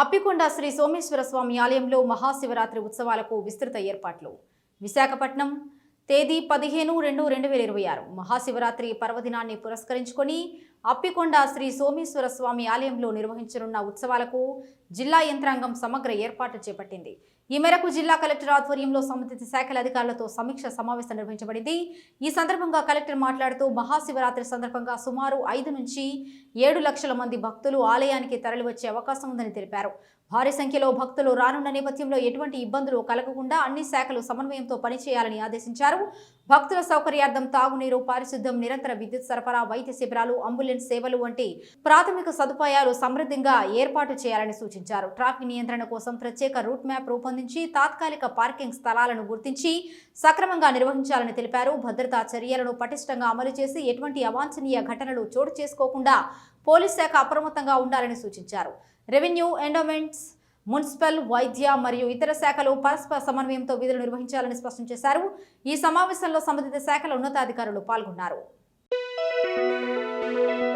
అప్పికొండ శ్రీ సోమేశ్వర స్వామి ఆలయంలో మహాశివరాత్రి ఉత్సవాలకు విస్తృత ఏర్పాట్లు. విశాఖపట్నం తేదీ పదిహేను రెండు రెండు వేల ఇరవై ఆరు. మహాశివరాత్రి పర్వదినాన్ని పురస్కరించుకొని అప్పికొండ శ్రీ సోమేశ్వర స్వామి ఆలయంలో నిర్వహించనున్న ఉత్సవాలకు జిల్లా యంత్రాంగం సమగ్ర ఏర్పాట్లు చేపట్టింది. ఈ మేరకు జిల్లా కలెక్టర్ ఆధ్వర్యంలో సంబంధిత శాఖల అధికారులతో సమీక్ష సమావేశం నిర్వహించబడింది. ఈ సందర్భంగా కలెక్టర్ మాట్లాడుతూ మహాశివరాత్రి సందర్భంగా సుమారు ఐదు నుంచి ఏడు లక్షల మంది భక్తులు ఆలయానికి తరలివచ్చే అవకాశం ఉందని తెలిపారు. భారీ సంఖ్యలో భక్తులు రానున్న నేపథ్యంలో ఎటువంటి ఇబ్బందులు కలగకుండా అన్ని శాఖలు సమన్వయంతో పనిచేయాలని ఆదేశించారు. భక్తుల సౌకర్యార్థం తాగునీరు పారిశుద్ధ్యం నిరంతర విద్యుత్ సరఫరా వైద్య శిబిరాలు అంబులెన్స్ సేవలు వంటి ప్రాథమిక సదుపాయాలు సమృద్ధిగా ఏర్పాటు చేయాలని సూచించారు. ట్రాఫిక్ నియంత్రణ కోసం ప్రత్యేక రూట్ మ్యాప్ రూపొందించి తాత్కాలిక పార్కింగ్ స్థలాలను గుర్తించి సక్రమంగా నిర్వహించాలని తెలిపారు. భద్రతా చర్యలను పటిష్టంగా అమలు చేసి ఎటువంటి అవాంఛనీయ ఘటనలు చోటు చేసుకోకుండా పోలీస్ శాఖ అప్రమత్తంగా ఉండాలని సూచించారు. రెవెన్యూ ఎండోమెంట్స్ మున్సిపల్ వైద్య మరియు ఇతర శాఖలు పరస్పర సమన్వయంతో విధులు నిర్వహించాలని స్పష్టం చేశారు. ఈ సమావేశంలో సంబంధిత శాఖల ఉన్నతాధికారులు పాల్గొన్నారు. Thank you.